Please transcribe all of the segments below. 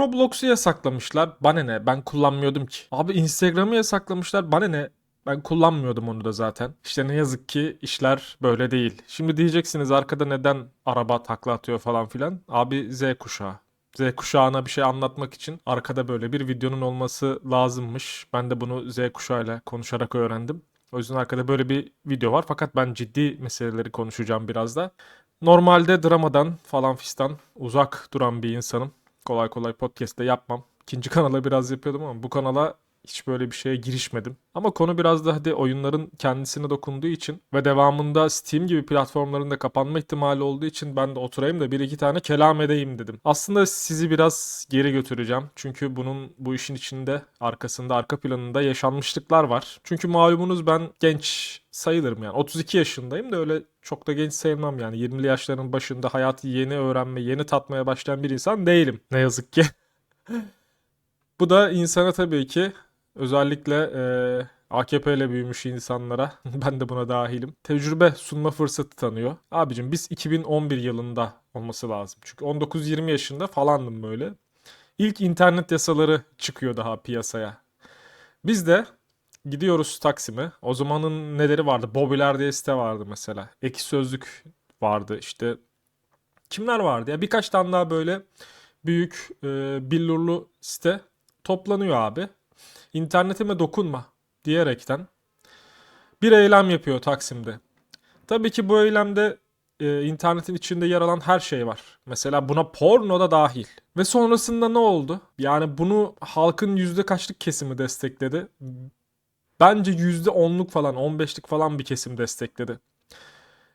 Roblox'u yasaklamışlar. Bana ne? Ben kullanmıyordum ki. Abi Instagram'ı yasaklamışlar. Bana ne? Ben kullanmıyordum onu da zaten. İşte ne yazık ki işler böyle değil. Şimdi diyeceksiniz arkada neden araba takla atıyor falan filan. Abi Z kuşağı. Z kuşağına bir şey anlatmak için arkada böyle bir videonun olması lazımmış. Ben de bunu Z kuşağıyla konuşarak öğrendim. O yüzden arkada böyle bir video var. Fakat ben ciddi meseleleri konuşacağım biraz da. Normalde dramadan falan fistan uzak duran bir insanım. Kolay kolay podcast'te yapmam. İkinci kanala biraz yapıyordum ama bu kanala hiç böyle bir şeye girişmedim. Ama konu biraz da hadi oyunların kendisine dokunduğu için ve devamında Steam gibi platformların da kapanma ihtimali olduğu için ben de oturayım da bir iki tane kelam edeyim dedim. Aslında sizi biraz geri götüreceğim. Çünkü bunun bu işin içinde arkasında arka planında yaşanmışlıklar var. Çünkü malumunuz ben genç sayılırım yani. 32 yaşındayım da öyle çok da genç sayılmam yani. 20'li yaşların başında hayatı yeni öğrenme, yeni tatmaya başlayan bir insan değilim. Ne yazık ki. Bu da insana tabii ki özellikle eee AKP ile büyümüş insanlara ben de buna dahilim. Tecrübe sunma fırsatı tanıyor. Abicim biz 2011 yılında olması lazım. Çünkü 19-20 yaşında falandım böyle. İlk internet yasaları çıkıyor daha piyasaya. Biz de gidiyoruz Taksim'e. O zamanın neleri vardı? Bobiler diye site vardı mesela. Eki Sözlük vardı işte. Kimler vardı ya? Birkaç tane daha böyle büyük e, billurlu site toplanıyor abi. İnternetime dokunma diyerekten bir eylem yapıyor Taksim'de. Tabii ki bu eylemde e, internetin içinde yer alan her şey var. Mesela buna porno da dahil. Ve sonrasında ne oldu? Yani bunu halkın yüzde kaçlık kesimi destekledi? Bence yüzde onluk falan, 15'lik falan bir kesim destekledi.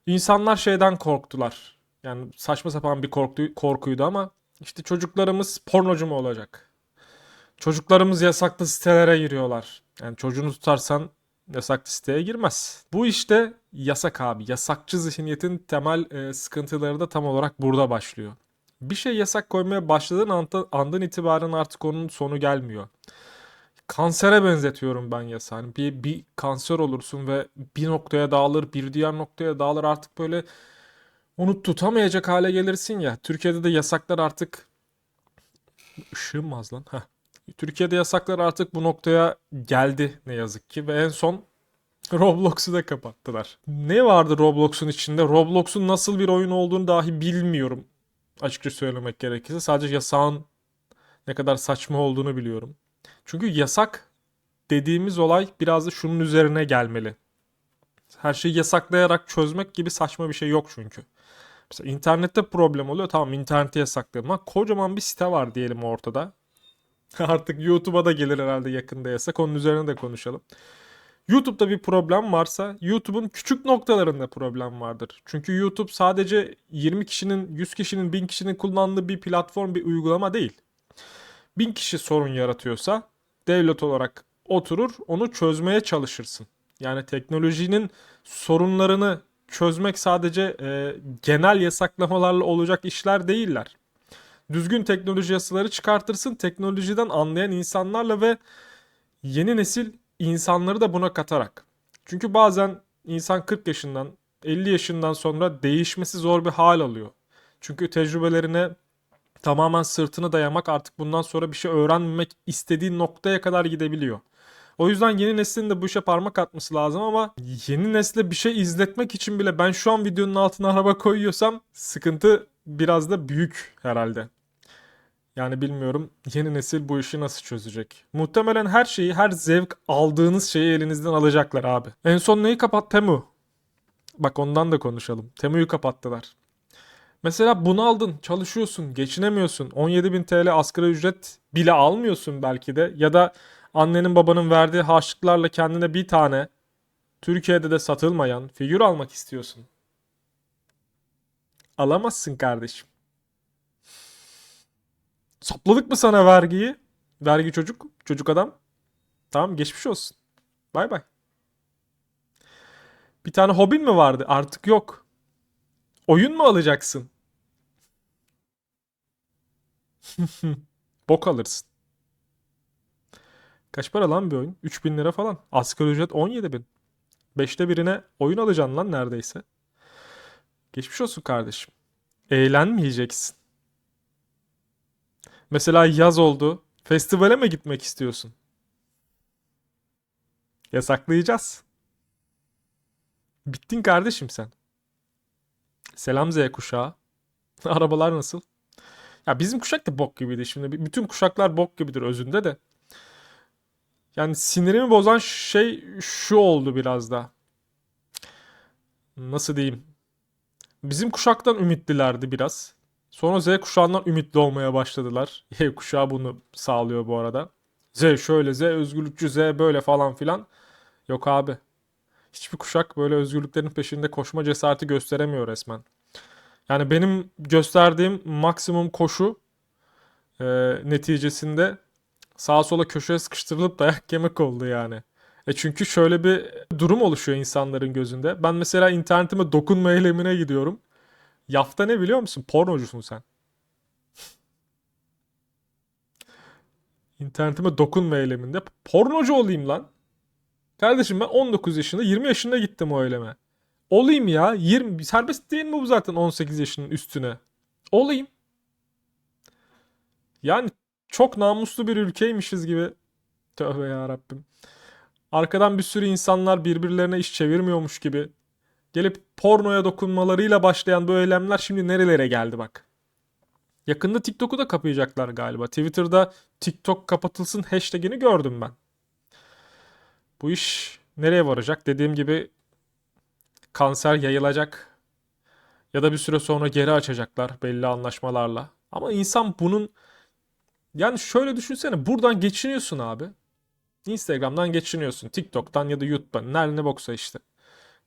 İnsanlar şeyden korktular. Yani saçma sapan bir korku, korkuydu ama işte çocuklarımız pornocu mu olacak? Çocuklarımız yasaklı sitelere giriyorlar. Yani çocuğunu tutarsan yasaklı siteye girmez. Bu işte yasak abi. Yasakçı zihniyetin temel e, sıkıntıları da tam olarak burada başlıyor. Bir şey yasak koymaya başladığın anda, andan itibaren artık onun sonu gelmiyor. Kansere benzetiyorum ben yasağı. Hani bir, bir kanser olursun ve bir noktaya dağılır, bir diğer noktaya dağılır. Artık böyle onu tutamayacak hale gelirsin ya. Türkiye'de de yasaklar artık ışığım mı az lan? Heh. Türkiye'de yasaklar artık bu noktaya geldi ne yazık ki ve en son Roblox'u da kapattılar. Ne vardı Roblox'un içinde? Roblox'un nasıl bir oyun olduğunu dahi bilmiyorum. Açıkça söylemek gerekirse sadece yasağın ne kadar saçma olduğunu biliyorum. Çünkü yasak dediğimiz olay biraz da şunun üzerine gelmeli. Her şeyi yasaklayarak çözmek gibi saçma bir şey yok çünkü. Mesela internette problem oluyor. Tamam interneti yasaklayalım ama kocaman bir site var diyelim ortada. Artık YouTube'a da gelir herhalde yakında yasak. Onun üzerine de konuşalım. YouTube'da bir problem varsa YouTube'un küçük noktalarında problem vardır. Çünkü YouTube sadece 20 kişinin, 100 kişinin, 1000 kişinin kullandığı bir platform, bir uygulama değil. 1000 kişi sorun yaratıyorsa devlet olarak oturur onu çözmeye çalışırsın. Yani teknolojinin sorunlarını çözmek sadece e, genel yasaklamalarla olacak işler değiller düzgün teknoloji yasaları çıkartırsın. Teknolojiden anlayan insanlarla ve yeni nesil insanları da buna katarak. Çünkü bazen insan 40 yaşından 50 yaşından sonra değişmesi zor bir hal alıyor. Çünkü tecrübelerine tamamen sırtını dayamak artık bundan sonra bir şey öğrenmemek istediği noktaya kadar gidebiliyor. O yüzden yeni neslin de bu işe parmak atması lazım ama yeni nesle bir şey izletmek için bile ben şu an videonun altına araba koyuyorsam sıkıntı biraz da büyük herhalde. Yani bilmiyorum yeni nesil bu işi nasıl çözecek. Muhtemelen her şeyi, her zevk aldığınız şeyi elinizden alacaklar abi. En son neyi kapat? Temu. Bak ondan da konuşalım. Temu'yu kapattılar. Mesela bunu aldın, çalışıyorsun, geçinemiyorsun. 17.000 TL asgari ücret bile almıyorsun belki de. Ya da annenin babanın verdiği harçlıklarla kendine bir tane Türkiye'de de satılmayan figür almak istiyorsun. Alamazsın kardeşim. Sapladık mı sana vergiyi? Vergi çocuk, çocuk adam. Tamam geçmiş olsun. Bay bay. Bir tane hobin mi vardı? Artık yok. Oyun mu alacaksın? Bok alırsın. Kaç para lan bir oyun? 3000 lira falan. Asgari ücret 17 bin. Beşte birine oyun alacaksın lan neredeyse. Geçmiş olsun kardeşim. Eğlenmeyeceksin. Mesela yaz oldu. Festivale mi gitmek istiyorsun? Yasaklayacağız. Bittin kardeşim sen. Selam Z kuşağı. Arabalar nasıl? Ya bizim kuşak da bok gibiydi şimdi. Bütün kuşaklar bok gibidir özünde de. Yani sinirimi bozan şey şu oldu biraz da. Nasıl diyeyim? Bizim kuşaktan ümitlilerdi biraz. Sonra Z kuşağından ümitli olmaya başladılar. Y kuşağı bunu sağlıyor bu arada. Z şöyle, Z özgürlükçü, Z böyle falan filan. Yok abi. Hiçbir kuşak böyle özgürlüklerin peşinde koşma cesareti gösteremiyor resmen. Yani benim gösterdiğim maksimum koşu e, neticesinde sağa sola köşeye sıkıştırılıp dayak yemek oldu yani. E çünkü şöyle bir durum oluşuyor insanların gözünde. Ben mesela internetime dokunma eylemine gidiyorum. Yafta ne biliyor musun? Pornocusun sen. İnternetime dokunma eyleminde pornocu olayım lan. Kardeşim ben 19 yaşında 20 yaşında gittim o eyleme. Olayım ya. 20 serbest değil mi bu zaten 18 yaşının üstüne? Olayım. Yani çok namuslu bir ülkeymişiz gibi. Tövbe ya Rabbim. Arkadan bir sürü insanlar birbirlerine iş çevirmiyormuş gibi. Gelip pornoya dokunmalarıyla başlayan bu eylemler şimdi nerelere geldi bak. Yakında TikTok'u da kapayacaklar galiba. Twitter'da TikTok kapatılsın hashtagini gördüm ben. Bu iş nereye varacak? Dediğim gibi kanser yayılacak ya da bir süre sonra geri açacaklar belli anlaşmalarla. Ama insan bunun yani şöyle düşünsene buradan geçiniyorsun abi. Instagram'dan geçiniyorsun. TikTok'tan ya da YouTube'dan. Nerede ne boksa işte.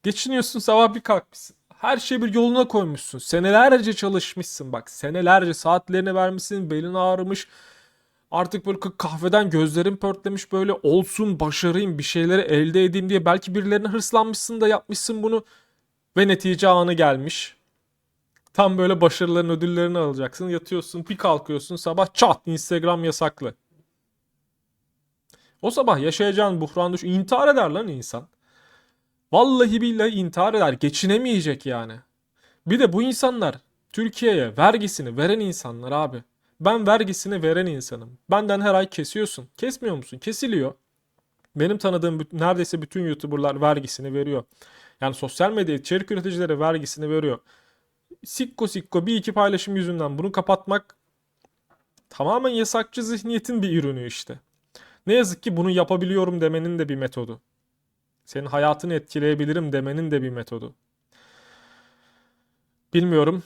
Geçiniyorsun sabah bir kalkmışsın. Her şeyi bir yoluna koymuşsun. Senelerce çalışmışsın bak. Senelerce saatlerini vermişsin. Belin ağrımış. Artık böyle kahveden gözlerin pörtlemiş böyle olsun başarayım bir şeyleri elde edeyim diye belki birilerine hırslanmışsın da yapmışsın bunu ve netice anı gelmiş. Tam böyle başarıların ödüllerini alacaksın. Yatıyorsun bir kalkıyorsun sabah çat Instagram yasaklı. O sabah yaşayacağın buhran düş intihar eder lan insan. Vallahi billahi intihar eder. Geçinemeyecek yani. Bir de bu insanlar Türkiye'ye vergisini veren insanlar abi. Ben vergisini veren insanım. Benden her ay kesiyorsun. Kesmiyor musun? Kesiliyor. Benim tanıdığım neredeyse bütün YouTuber'lar vergisini veriyor. Yani sosyal medya içerik üreticileri vergisini veriyor. Sikko sikko bir iki paylaşım yüzünden bunu kapatmak tamamen yasakçı zihniyetin bir ürünü işte. Ne yazık ki bunu yapabiliyorum demenin de bir metodu. Senin hayatını etkileyebilirim demenin de bir metodu. Bilmiyorum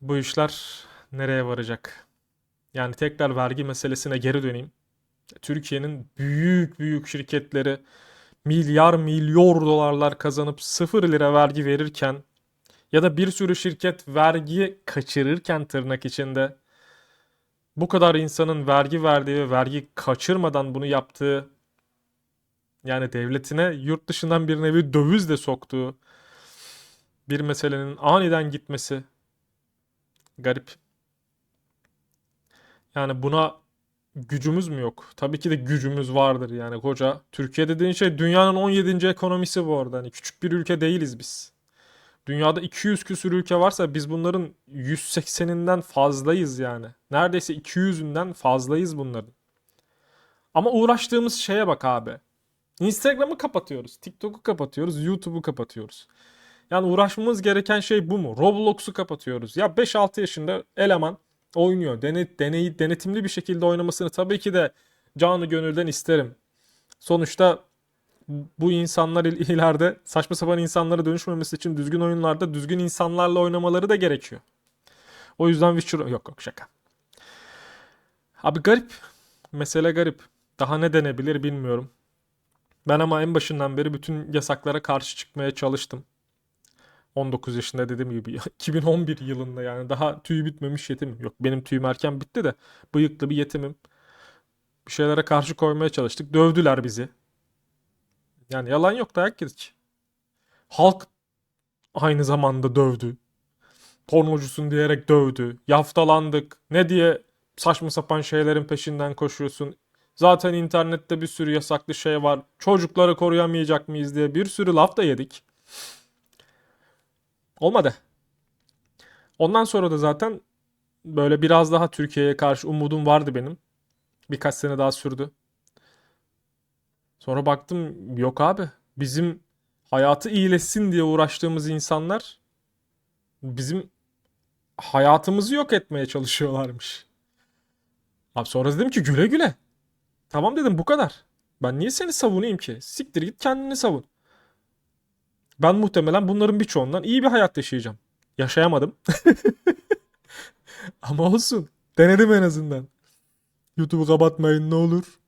bu işler nereye varacak. Yani tekrar vergi meselesine geri döneyim. Türkiye'nin büyük büyük şirketleri milyar milyon dolarlar kazanıp sıfır lira vergi verirken ya da bir sürü şirket vergi kaçırırken tırnak içinde bu kadar insanın vergi verdiği ve vergi kaçırmadan bunu yaptığı yani devletine yurt dışından bir nevi döviz de soktuğu bir meselenin aniden gitmesi garip. Yani buna gücümüz mü yok? Tabii ki de gücümüz vardır yani koca. Türkiye dediğin şey dünyanın 17. ekonomisi bu arada. Hani küçük bir ülke değiliz biz. Dünyada 200 küsür ülke varsa biz bunların 180'inden fazlayız yani. Neredeyse 200'ünden fazlayız bunların. Ama uğraştığımız şeye bak abi. Instagram'ı kapatıyoruz, TikTok'u kapatıyoruz, YouTube'u kapatıyoruz. Yani uğraşmamız gereken şey bu mu? Roblox'u kapatıyoruz. Ya 5-6 yaşında eleman oynuyor. Dene, deneyi, denetimli bir şekilde oynamasını tabii ki de canı gönülden isterim. Sonuçta bu insanlar il- ileride saçma sapan insanlara dönüşmemesi için düzgün oyunlarda düzgün insanlarla oynamaları da gerekiyor. O yüzden Witcher... Yok yok şaka. Abi garip. Mesele garip. Daha ne denebilir bilmiyorum. Ben ama en başından beri bütün yasaklara karşı çıkmaya çalıştım. 19 yaşında dediğim gibi 2011 yılında yani daha tüyü bitmemiş yetimim. Yok benim tüyüm erken bitti de bıyıklı bir yetimim. Bir şeylere karşı koymaya çalıştık. Dövdüler bizi. Yani yalan yok dayak yedik. Halk aynı zamanda dövdü. Pornocusun diyerek dövdü. Yaftalandık. Ne diye saçma sapan şeylerin peşinden koşuyorsun. Zaten internette bir sürü yasaklı şey var. Çocukları koruyamayacak mıyız diye bir sürü laf da yedik. Olmadı. Ondan sonra da zaten böyle biraz daha Türkiye'ye karşı umudum vardı benim. Birkaç sene daha sürdü. Sonra baktım yok abi. Bizim hayatı iyileşsin diye uğraştığımız insanlar bizim hayatımızı yok etmeye çalışıyorlarmış. Abi sonra dedim ki güle güle. Tamam dedim bu kadar. Ben niye seni savunayım ki? Siktir git kendini savun. Ben muhtemelen bunların birçoğundan iyi bir hayat yaşayacağım. Yaşayamadım. Ama olsun. Denedim en azından. YouTube'u kapatmayın ne olur.